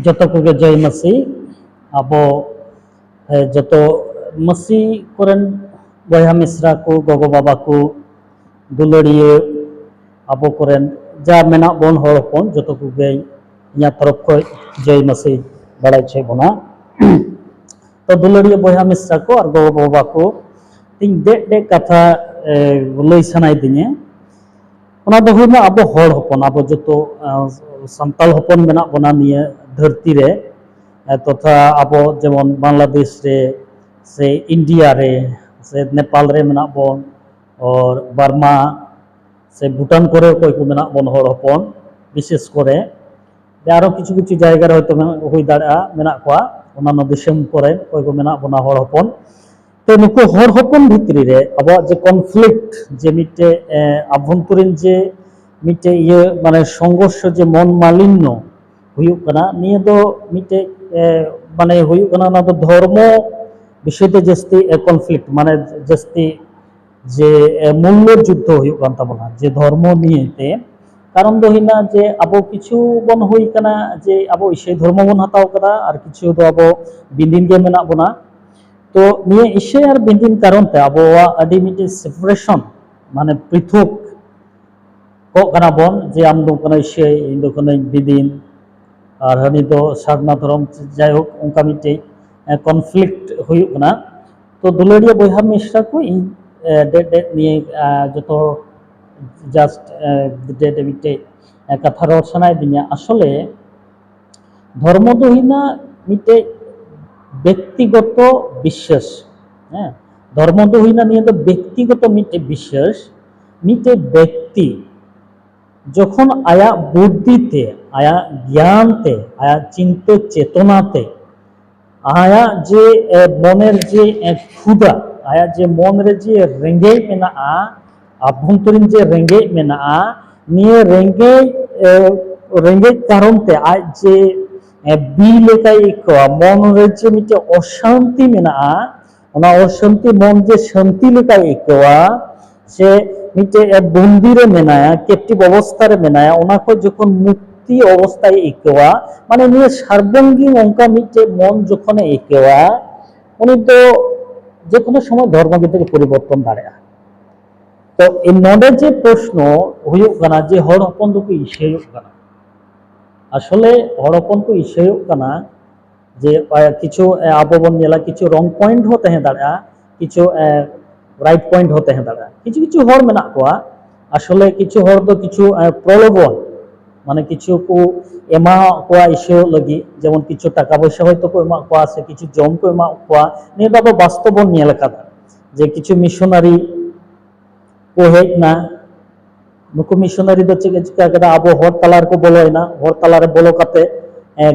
ᱡᱚᱛᱚ ᱠᱚᱜᱮ ᱡᱚᱭ ᱢᱟᱹᱥᱤ ᱟᱵᱚ ᱡᱚᱛᱚ ᱢᱟᱹᱥᱤ ᱠᱚᱨᱮᱱ ᱵᱚᱭᱦᱟ ᱢᱤᱥᱨᱟ ᱠᱚ ᱜᱚᱜᱚ ᱵᱟᱵᱟ ᱠᱚ ᱫᱩᱞᱟᱹᱲᱤᱭᱟᱹ ᱟᱵᱚ ᱠᱚᱨᱮᱱ ᱡᱟ ᱢᱮᱱᱟᱜ ᱵᱚᱱ ᱦᱚᱲ ᱦᱚᱯᱚᱱ ᱡᱚᱛᱚ ᱠᱚᱜᱮ ᱤᱧᱟᱹᱜ ᱛᱚᱨᱚᱯ ᱠᱷᱚᱱ ᱡᱚᱭ ᱢᱟᱹᱥᱤ ᱵᱟᱲᱟᱭ ᱦᱚᱪᱚᱭ ᱵᱚᱱᱟ ᱛᱚ ᱫᱩᱞᱟᱹᱲᱤᱭᱟᱹ ᱵᱚᱭᱦᱟ ᱢᱤᱥᱨᱟ ᱠᱚ ᱟᱨ ᱜᱚᱜᱚ ᱵᱟᱵᱟ ᱠᱚ ᱤᱧ ᱫᱮᱡ ᱫᱮᱡ ᱠᱟᱛᱷᱟ ᱞᱟᱹᱭ ᱥᱟᱱᱟᱭᱤᱫᱤᱧᱟ ᱚᱱᱟ ᱫᱚ ᱦᱩᱭᱱᱟ ᱟᱵᱚ ᱦᱚᱲ ᱦᱚᱯᱚᱱ ᱟᱵᱚ ᱡᱚᱛᱚ ᱥᱟᱱᱛᱟᱲ ᱦᱚᱯᱚᱱ ᱢᱮᱱᱟᱜ ᱵᱚᱱᱟ ᱱᱤᱭᱟᱹ ধরতীরে তথা আবো যেমন বাংলাদেশ রে সে ইন্ডিয়া রে সে নেপাল রে মেনা বন, ওর বার্মা, সে ভুটান করে কই কো মেনা বন হর হপন বিশেষ করে। আরও কিছু কিছু জায়গার হয়তো হই দাঁড়া মেনা কোয়া, অন্যান্য দেশম করে কই কো মেনা বনা হর হপন তো নুকু হর হপন ভিতরি রে আবার যে কনফ্লিক্ট যে মিটে আভ্যন্তরীণ যে মিটে ইয়ে মানে সংঘর্ষ যে মন মালিন্য ᱦᱩᱭᱩᱜ ᱠᱟᱱᱟ ᱱᱤᱭᱟᱹ ᱫᱚ ᱢᱤᱫᱴᱮᱡ ᱮ, ᱢᱟᱱᱮ ᱦᱩᱭᱩᱜ ᱠᱟᱱᱟ ᱚᱱᱟ ᱫᱚ ᱫᱷᱚᱨᱢᱚ ᱵᱤᱥᱚᱭ ᱛᱮ ᱡᱟᱹᱥᱛᱤ কনফ্লিক্ট মানে জাস্তি যে এ, মূল্য যুদ্ধ ᱦᱩᱭᱩᱜ ᱠᱟᱱ ᱛᱟᱵᱚᱱᱟ যে ধর্ম নিয়েতে কারণ ᱫᱚ ᱦᱩᱭᱱᱟ যে ᱟᱵᱚ ᱠᱤᱪᱷᱩ ᱵᱚᱱ ᱦᱩᱭ ᱠᱟᱱᱟ যে ᱟᱵᱚ ᱤᱥᱟᱹᱭ ᱫᱷᱚᱨᱢᱚ ᱵᱚᱱ ᱦᱟᱛᱟᱣ ᱠᱟᱫᱟ ᱟᱨ ᱠᱤᱪᱷᱩ ᱫᱚ ᱟᱵᱚ ᱵᱤᱫᱤᱱ ᱜᱮ ᱢᱮᱱᱟᱜ ᱵᱚᱱᱟ তো নিয়ে ইসে আর বিদিন কারণতে আবহাওয়া আদি মিটে সেপারেশন মানে পৃথক ᱠᱚᱜ ᱠᱟᱱᱟ ᱵᱚᱱ ᱡᱮ ᱟᱢ ᱫᱚ ᱠᱟᱱᱟ ᱤᱥᱟᱹᱭ ᱤᱧ ᱫᱚ ᱠᱟᱹᱱᱟᱹᱧ ᱟᱨ ᱦᱟᱹᱱᱤ ᱫᱚ ᱥᱟᱨᱱᱟ ᱫᱷᱚᱨᱚᱢ ᱡᱟᱭᱦᱳᱠ ᱚᱱᱠᱟ ᱢᱤᱫᱴᱮᱡ ᱠᱚᱱᱯᱷᱞᱤᱠᱴ ᱦᱩᱭᱩᱜ ᱠᱟᱱᱟ ᱛᱚ ᱫᱩᱞᱟᱹᱲᱤᱭᱟᱹ ᱵᱚᱭᱦᱟ ᱢᱤᱥᱨᱟ ᱠᱚ ᱤᱧ ᱰᱮᱴ ᱰᱮᱴ ᱱᱤᱭᱟᱹ ᱡᱚᱛᱚ ᱦᱚᱲ ᱡᱟᱥᱴ ᱰᱮᱴ ᱢᱤᱫᱴᱮᱡ ᱠᱟᱛᱷᱟ ᱨᱚᱲ ᱥᱟᱱᱟᱭᱮᱫᱤᱧᱟ ᱟᱥᱚᱞᱮ ধর্ম ᱫᱚ ᱦᱩᱭᱱᱟ ᱢᱤᱫᱴᱮᱡ ᱵᱮᱠᱛᱤᱜᱚᱛᱚ ᱵᱤᱥᱥᱟᱹᱥ ᱦᱮᱸ ধর্ম ᱫᱚ ᱦᱩᱭᱱᱟ ᱱᱤᱭᱟᱹ ᱫᱚ ᱵᱮᱠᱛᱤᱜᱚᱛᱚ ᱢᱤᱫᱴᱮᱡ ᱵᱤᱥᱥᱟᱹᱥ ᱢᱤᱫᱴᱮᱡ ᱵᱮᱠᱛᱤ যখন আয়া বুদ্ধিতে, আয়া জ্ঞানতে, আয়া চিন্ত, চেতনাতে, আয়া যে মনের যে ক্ষুদা আয়া যে মনের যে, রেঙ্গে মেনা আ, আভ্যন্তরীণ যে, রেঙ্গে মেনা আ, নিয়ে রেঙ্গে রেঙ্গে কারণতে আ যে বি মনের যে মিটে অশান্তি মেনা আ অশান্তি মন যে শান্তি লেখাই সে નીચે એ બંદીરે મેનાયા કેપ્ટિવ અવસ્થારે મેનાયા ઓનાકો যখন মুক্তি অবস্থায় একেওয়া মানে নিয়ে সার্বঙ্গীন অঙ্কা মিটে মন যখন একেওয়া, উনি তো যে কোনো সময় ধর্মকে থেকে পরিবর্তন দাঁড়ায় তো এই নডে যে প্রশ্ন হইউক কানা যে হড় হপন্দ কো ইসেউক কানা আসলে হড় হপন কো ইসেউক কানা যে কিছু আববন নেলা, কিছু রং পয়েন্ট হতে হ্যাঁ দাঁড়া, কিছু রাইট পয়েন্ট হতে হ্যাঁ ᱫᱟᱲᱮᱭᱟᱜᱼᱟ কিছু কিছু হর ᱢᱮᱱᱟᱜ ᱠᱚᱣᱟ ᱟᱥᱚᱞᱮ ᱠᱤᱪᱷᱩ ᱦᱚᱲ ᱫᱚ ᱠᱤᱪᱷᱩ ᱯᱨᱚᱞᱳᱵᱚᱱ মানে কিছু কো, এমা কোয়া ইস্যু লাগি। যেমন কিছু টাকা পয়সা হয়তো কো, এমা কোয়া আছে, কিছু জম কো, এমা কোয়া। নিয়ে বাবা বাস্তবন নিয়ে লেখা যে কিছু মিশনারি কো হেক না। নুকু মিশনারি দো চেকে চেকা কাদা আবো হর তালার কো বলো না। হর তালারে বলো কাতে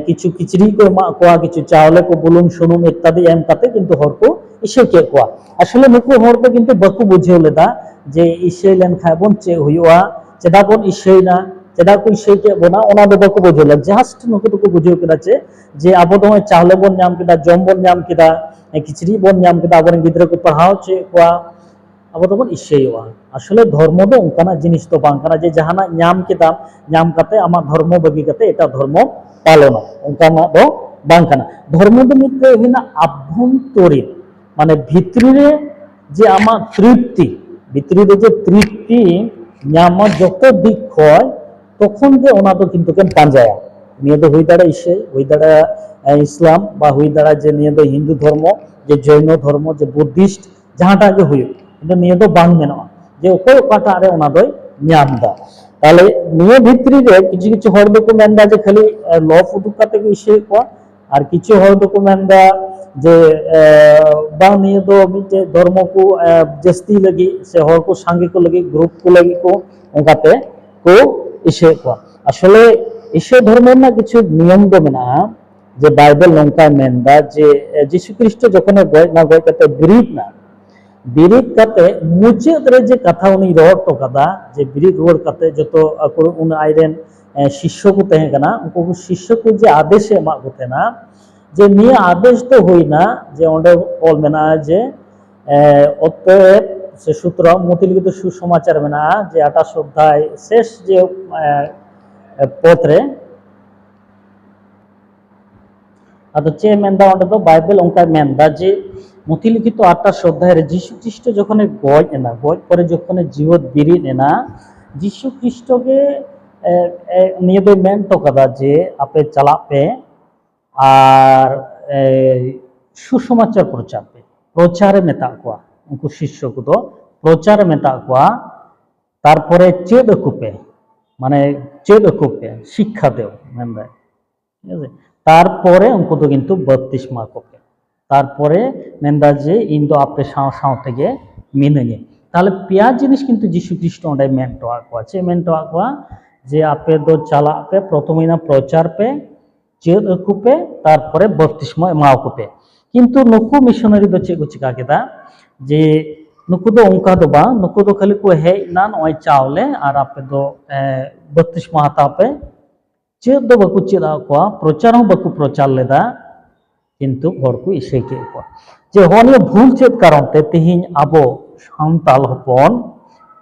কিছু কিচড়ি কো, এমা কোয়া, কিছু চাউলে কো বুলুম শুনুম ইত্যাদি এম কাতে কিন্তু হর কো 이실게 কোয়া আসলে মুকরু হওয়ার পর কিন্তু বকু বুঝে হলে দা যে ইসরাইলেন খাবন চে হইওয়া চেদা কোন ইসরাইল না চেদা কই সেইকে বোনা ওনা বকু বুঝে হলে জাস্ট নুকুটুকু বুঝে হকে দাছে যে আবদমে চাহলে বন নাম কিদা জম্বন নাম কিদা কিচড়ি বন নাম কিদা আবরন গিদ্র কো পড়াও চে কোয়া ᱟᱵᱚᱫᱚᱵᱚᱱ ᱤᱥᱟᱹᱭᱚᱜᱼᱟ আসলে ধর্ম ᱫᱚ ᱚᱱᱠᱟᱱᱟᱜ ᱡᱤᱱᱤᱥ ᱫᱚ ᱵᱟᱝ ᱠᱟᱱᱟ ᱡᱮ ᱡᱟᱦᱟᱱᱟᱜ ᱧᱟᱢ ᱠᱮᱫᱟᱢ ᱧᱟᱢ ᱠᱟᱛᱮ ᱟᱢᱟᱜ ᱫᱷᱚᱨᱢᱚ ᱵᱟᱹᱜᱤ ᱠᱟᱛᱮ ᱮᱴᱟᱜ ᱫᱷᱚᱨᱢᱚ ᱯᱟᱞᱚᱱᱟ ᱚᱱᱠᱟᱱᱟᱜ ᱫᱚ ᱵᱟᱝ ᱠᱟᱱᱟ ᱫᱷᱚᱨᱢᱚ ᱫᱚ ᱢᱤᱫᱴᱮᱡ ᱦᱩᱭᱱᱟ ᱟᱵᱷᱚᱱᱛᱚᱨᱤᱱ মানে ভিতরে যে আমার তৃপ্তি ভিতরে যে তৃপ্তি আমার যত দিক হয়, তখন যে ওনা তো কিন্তু কেন পাঞ্জায়া? নিয়ে তো হই দাঁড়া ইসে হই দাঁড়া ইসলাম বা হই দাঁড়া যে নিয়ে তো হিন্দু ধর্ম, যে জৈন ধর্ম, যে বুদ্ধিস্ট, যাহাটা যাহাটাকে হই কিন্তু নিয়ে তো বাং মেনা যে ওকে কাটা আরে ওনা তো নিয়াম দা তাহলে নিয়ে ᱵᱷᱤᱛᱨᱤ কিছু কিছু হর ডকুমেন্ট ᱫᱚᱠᱚ ᱢᱮᱱᱫᱟ ᱡᱮ ᱠᱷᱟᱹᱞᱤ ᱞᱚ ᱩᱰᱩᱠ ᱠᱟᱛᱮ ᱠᱚ ᱤᱥᱟᱹᱭᱮᱫ ᱠᱚᱣᱟ ᱟᱨ ᱠᱤᱪᱷু ᱦᱚᱲ જે બાવનીયદો જે ধর্ম কু জাস্তি লাগি সে হর কো সাঙ্গে লাগি গ্রুপ কু লাগি কো ওঙ্কাতে কো, ইসে কো আসলে ঈশ্বর ধর্মের না কিছু নিয়ম দো মেনা যে বাইবেল লঙ্কা মেনদা যে যীশু খ্রিস্ট যখন গয় না গয় কাতে বিরিদ না বিরিদ কাতে মুচে উতরে যে কথা উনি রড তো কাদা যে বিরিদ রড কাতে যত উন আইরেন শিষ্য কু তেহে কানা উনকো শিষ্য কু যে আদেশে মা কোতে না যে নিয়ে আদেশ তো হই না, যে আমাদের বলবে না যে অতএব সে সূত্র মতিলিখিত সুসমাচার না, যে আঠাশ অধ্যায় শেষ যে পত্রে। ಅದು ಚೇ ಮೆಂದ ಉಂಟದ যে মতিলিখিত আটটা অধ্যায়ের যীশু খ্রিস্ট যখন গজ না গজ পরে যখন জীবত বিরিন না যীশু খ্রিস্টকে নিয়ে মেন টকাদা যে আপে চালাপে আর সুসমাচার প্রচার প্রচারে মেতা কোয়া উনকু শিষ্য কুতো প্রচারে মেতা কোয়া তারপরে চেদ কুপে মানে চেদ কুপে শিক্ষা দেও আমরা ঠিক আছে? তারপরে উনকু তো কিন্তু বত্রিশ মা হবে তারপরে মেন্দা যে ইন্দো আপে সাঁও থেকে মেনে নিয়ে। তাহলে পেঁয়াজ জিনিস কিন্তু যীশু খ্রিস্ট ওটাই মেন্টো আঁকোয়া যে মেন্টো আঁকোয়া যে আপে দো চালা আপে প্রথমেই না প্রচার পে চেদ ᱟᱹᱠᱩ ᱯᱮ তারপরে বত্রিশমা এমাও ᱠᱚ ᱯᱮ কিন্তু নুকু মিশনারি ᱫᱚ ᱪᱮᱫ ᱠᱚ ᱪᱤᱠᱟ ᱠᱮᱫᱟ যে নুকু ᱫᱚ ᱚᱱᱠᱟ ᱫᱚ ᱵᱟᱝ নুকু ᱫᱚ ᱠᱷᱟᱹᱞᱤ ᱠᱚ ᱦᱮᱡ ᱮᱱᱟ ᱱᱚᱜᱼᱚᱭ ᱪᱟᱣᱞᱮ ᱟᱨ ᱟᱯᱮ ᱫᱚ বত্রিশমা ᱦᱟᱛᱟᱣ ᱯᱮ ᱪᱮᱫ ᱫᱚ ᱵᱟᱠᱚ ᱪᱮᱫ ᱟᱫ ᱠᱚᱣᱟ ᱯᱨᱚᱪᱟᱨ ᱦᱚᱸ ᱵᱟᱠᱚ ᱯᱨᱚᱪᱟᱨ ᱞᱮᱫᱟ কিন্তু হর কো ইসে কে কো যে হনিয়ে ভুল চেত কারণতে তিহিন আবো সান্তাল হপন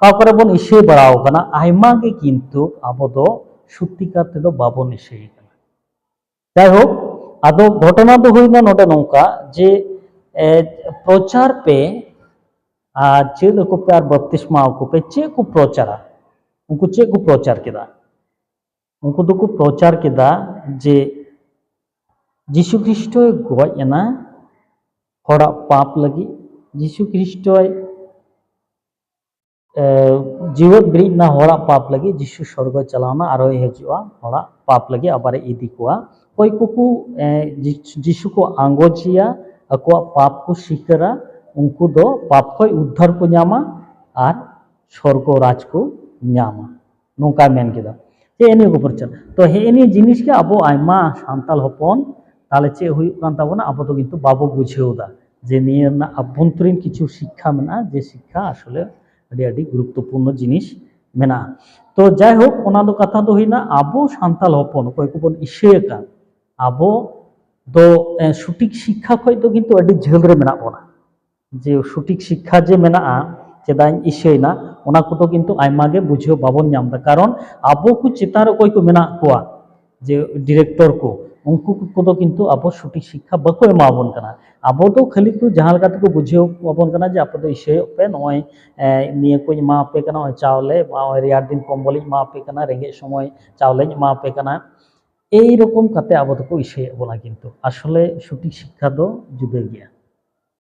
কাউকরে বন ইসে বাড়াও কানা আইমা গে কিন্তু আবো দো সত্যিকার তেদো বাবন ইসে কানা যাই হোক ᱡᱟᱭ ᱦᱳᱠ ᱟᱫᱚ ᱜᱷᱚᱴᱚᱱᱟ ᱫᱚ ᱦᱩᱭᱱᱟ ᱱᱚᱰᱮ ᱱᱚᱝᱠᱟ ᱡᱮ ᱯᱨᱚᱪᱟᱨ ᱯᱮ ᱟᱨ ᱪᱮᱫ ᱟᱠᱚ ᱯᱮ ᱟᱨ ᱵᱟᱯᱛᱤᱥᱢᱟ ᱟᱠᱚ ᱯᱮ ᱪᱮᱫ ᱠᱚ ᱯᱨᱚᱪᱟᱨᱟ ᱩᱱᱠᱩ ᱪᱮᱫ ᱠᱚ ᱯᱨᱚᱪᱟᱨ ᱠᱮᱫᱟ ᱩᱱᱠᱩ ᱫᱚᱠᱚ ᱯᱨᱚᱪᱟᱨ ᱠᱮᱫᱟ ᱡᱮ যিশু খ্রিস্টই গজ এনা হড়া পাপ লাগি যিশু খ্রিস্টই জীবত ব্রিজ না হড়া পাপ লাগি যিশু স্বর্গ চালাওনা আর হজুয়া হড়া পাপ লাগি আবার ইদি কোয়া ᱠᱚᱭᱠᱩᱠᱩ ᱡᱤᱥᱩ ᱠᱚ ᱟᱸᱜᱚᱡᱮᱭᱟ ᱟᱠᱚᱣᱟᱜ ᱯᱟᱯ ᱠᱚ ᱥᱤᱠᱟᱹᱨᱟ ᱩᱱᱠᱩ ᱫᱚ ᱯᱟᱯ ᱠᱷᱚᱡ ᱩᱫᱽᱫᱷᱟᱨ ᱠᱚ ᱧᱟᱢᱟ ᱟᱨ ᱥᱚᱨᱜᱚ ᱨᱟᱡᱽ ᱠᱚ ᱧᱟᱢᱟ ᱱᱚᱝᱠᱟ ᱢᱮᱱ ᱠᱮᱫᱟ ᱪᱮ ᱱᱤᱭᱟᱹ ᱠᱚ ᱯᱨᱚᱪᱟᱨ ᱛᱚ ᱦᱮ ᱱᱤᱭᱟᱹ ᱡᱤᱱᱤᱥ ᱜᱮ ᱟᱵᱚ ᱟᱭᱢᱟ ᱥᱟᱱᱛᱟᱞ ᱦᱚᱯᱚᱱ ᱛᱟᱦᱞᱮ ᱪᱮᱫ ᱦᱩᱭᱩᱜ ᱠᱟᱱ ᱛᱟᱵᱚᱱᱟ ᱟᱵᱚ ᱫᱚ ᱠᱤᱱᱛᱩ ᱵᱟᱵᱚ ᱵᱩᱡᱷᱟᱹᱣᱫᱟ ᱡᱮ ᱱᱤᱭᱟᱹ ᱨᱮᱱᱟᱜ ᱟᱵᱷ্যন্তরীণ কিছু শিক্ষা ᱢᱮᱱᱟᱜᱼᱟ ᱡᱮ শিক্ষা আসলে ᱟᱹᱰᱤ ᱟᱹᱰᱤ ᱜᱩᱨᱩত্বপূর্ণ জিনিস ᱢᱮᱱᱟᱜᱼᱟ ᱛᱚ ᱡᱟᱭᱦᱳᱠ ᱚᱱᱟ ᱫᱚ ᱠᱟᱛᱷᱟ ᱫᱚ ᱦᱩᱭᱱᱟ ᱟᱵᱚ ᱥᱟᱱᱛᱟᱞ ᱦᱚᱯᱚᱱ ᱚᱠᱚᱭ ᱠᱚᱵᱚᱱ ᱤᱥᱟᱹᱭᱟᱠᱟᱱ ᱟᱵᱚ ᱫᱚ ᱥᱚᱴᱷᱤᱠ ᱥᱤᱠᱠᱷᱟ ᱠᱷᱚᱡ ᱫᱚ ᱠᱤᱱᱛᱩ ᱟᱹᱰᱤ ᱡᱷᱟᱹᱞ ᱨᱮ ᱢᱮᱱᱟᱜ ᱵᱚᱱᱟ ᱡᱮ ᱥᱚᱴᱷᱤᱠ ᱥᱤᱠᱠᱷᱟ ᱡᱮ ᱢᱮᱱᱟᱜᱼᱟ ᱪᱮᱫᱟᱜ ᱤᱧ ᱤᱥᱟᱹᱭᱱᱟ ᱚᱱᱟ ᱠᱚᱫᱚ ᱠᱤᱱᱛᱩ ᱟᱭᱢᱟ ᱜᱮ ᱵᱩᱡᱷᱟᱹᱣ ᱵᱟᱵᱚᱱ ᱧᱟᱢ ᱮᱫᱟ ᱠᱟᱨᱚᱱ ᱟᱵᱚ ᱠᱚ ᱪᱮᱛᱟᱱ ᱨᱮ ᱚᱠᱚᱭ ᱠᱚ ᱢᱮᱱᱟᱜ ᱠᱚᱣᱟ ᱡᱮ ᱰᱤᱨᱮᱠᱴᱚᱨ ᱠᱚ ᱩᱱᱠᱩ ᱠᱚᱫᱚ ᱠᱤᱱᱛᱩ ᱟᱵᱚ ᱥᱚᱴᱷᱤᱠ ᱥᱤᱠᱠᱷᱟ ᱵᱟᱠᱚ ᱮᱢᱟᱵᱚᱱ ᱠᱟᱱᱟ ᱟᱵᱚ ᱫᱚ ᱠᱷᱟᱹᱞᱤ ᱠᱚ ᱡᱟᱦᱟᱸ ᱞᱮᱠᱟ ᱛᱮᱠᱚ ᱵᱩᱡᱷᱟᱹᱣ ᱟᱵᱚᱱ ᱠᱟᱱᱟ ᱡᱮ ᱟᱯᱮ ᱫᱚ ᱤᱥᱟᱹᱭᱚᱜ ᱯᱮ ᱱᱚᱜᱼᱚᱭ ᱱᱤᱭᱟᱹ ᱠᱚᱧ ᱮᱢᱟᱯᱮ ᱠᱟᱱᱟ ᱱᱚᱜᱼᱚᱭ ᱪᱟᱣᱞᱮ ᱱᱚᱜᱼᱚᱭ ᱨᱮᱭᱟᱲ ᱫᱤᱱ ᱠᱚᱢᱵᱚᱞᱤᱧ ᱮᱢᱟᱯᱮ ᱠᱟᱱᱟ ᱨᱮᱸᱜᱮᱡ ᱥᱚᱢᱚᱭ ᱪᱟᱣᱞᱮᱧ ᱮᱢᱟᱯᱮ ᱠᱟᱱᱟ এই রকম কাতে আবদ্ধ ইসে বলা কিন্তু। আসলে সঠিক শিক্ষা তো যুগের গিয়া